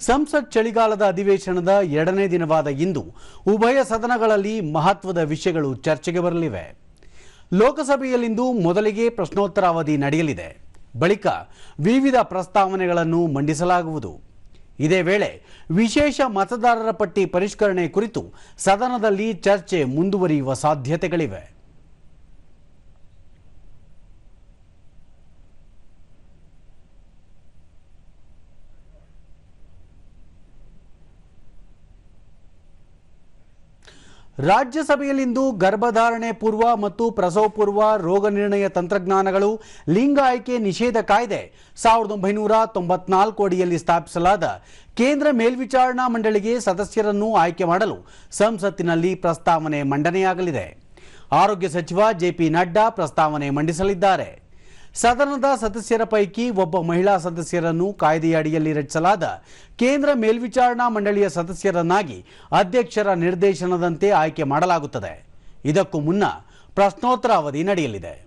ಸಂಸತ್ ಚಳಿಗಾಲದ ಅಧಿವೇಶನದ ಎರಡನೇ ದಿನವಾದ ಇಂದು ಉಭಯ ಸದನಗಳಲ್ಲಿ ಮಹತ್ವದ ವಿಷಯಗಳು ಚರ್ಚೆಗೆ ಬರಲಿವೆ. ಲೋಕಸಭೆಯಲ್ಲಿಂದು ಮೊದಲಿಗೆ ಪ್ರಶ್ನೋತ್ತರ ಅವಧಿ ನಡೆಯಲಿದೆ. ಬಳಿಕ ವಿವಿಧ ಪ್ರಸ್ತಾವನೆಗಳನ್ನು ಮಂಡಿಸಲಾಗುವುದು. ಇದೇ ವೇಳೆ ವಿಶೇಷ ಮತದಾರರ ಪಟ್ಟಿ ಪರಿಷ್ಕರಣೆ ಕುರಿತು ಸದನದಲ್ಲಿ ಚರ್ಚೆ ಮುಂದುವರಿಯುವ ಸಾಧ್ಯತೆಗಳಿವೆ. ರಾಜ್ಯಸಭೆಯಲ್ಲಿಂದು ಗರ್ಭಧಾರಣೆ ಪೂರ್ವ ಮತ್ತು ಪ್ರಸವ ಪೂರ್ವ ರೋಗ ನಿರ್ಣಯ ತಂತ್ರಜ್ಞಾನಗಳು ಲಿಂಗ ಆಯ್ಕೆ ನಿಷೇಧ ಕಾಯ್ದೆ ಸಾವಿರದ ಒಂಬೈನೂರ ತೊಂಬತ್ನಾಲ್ಕು ಅಡಿಯಲ್ಲಿ ಸ್ಥಾಪಿಸಲಾದ ಕೇಂದ್ರ ಮೇಲ್ವಿಚಾರಣಾ ಮಂಡಳಿಗೆ ಸದಸ್ಯರನ್ನು ಆಯ್ಕೆ ಮಾಡಲು ಸಂಸತ್ತಿನಲ್ಲಿ ಪ್ರಸ್ತಾವನೆ ಮಂಡನೆಯಾಗಲಿದೆ. ಆರೋಗ್ಯ ಸಚಿವ ಜೆಪಿ ನಡ್ಡಾ ಪ್ರಸ್ತಾವನೆ ಮಂಡಿಸಲಿದ್ದಾರೆ. ಸದನದ ಸದಸ್ಯರ ಪೈಕಿ ಒಬ್ಬ ಮಹಿಳಾ ಸದಸ್ಯರನ್ನು ಕಾಯ್ದೆಯ ಅಡಿಯಲ್ಲಿ ರಚಿಸಲಾದ ಕೇಂದ್ರ ಮೇಲ್ವಿಚಾರಣಾ ಮಂಡಳಿಯ ಸದಸ್ಯರನ್ನಾಗಿ ಅಧ್ಯಕ್ಷರ ನಿರ್ದೇಶನದಂತೆ ಆಯ್ಕೆ ಮಾಡಲಾಗುತ್ತದೆ. ಇದಕ್ಕೂ ಮುನ್ನ ಪ್ರಶ್ನೋತ್ತರ ಅವಧಿ ನಡೆಯಲಿದೆ.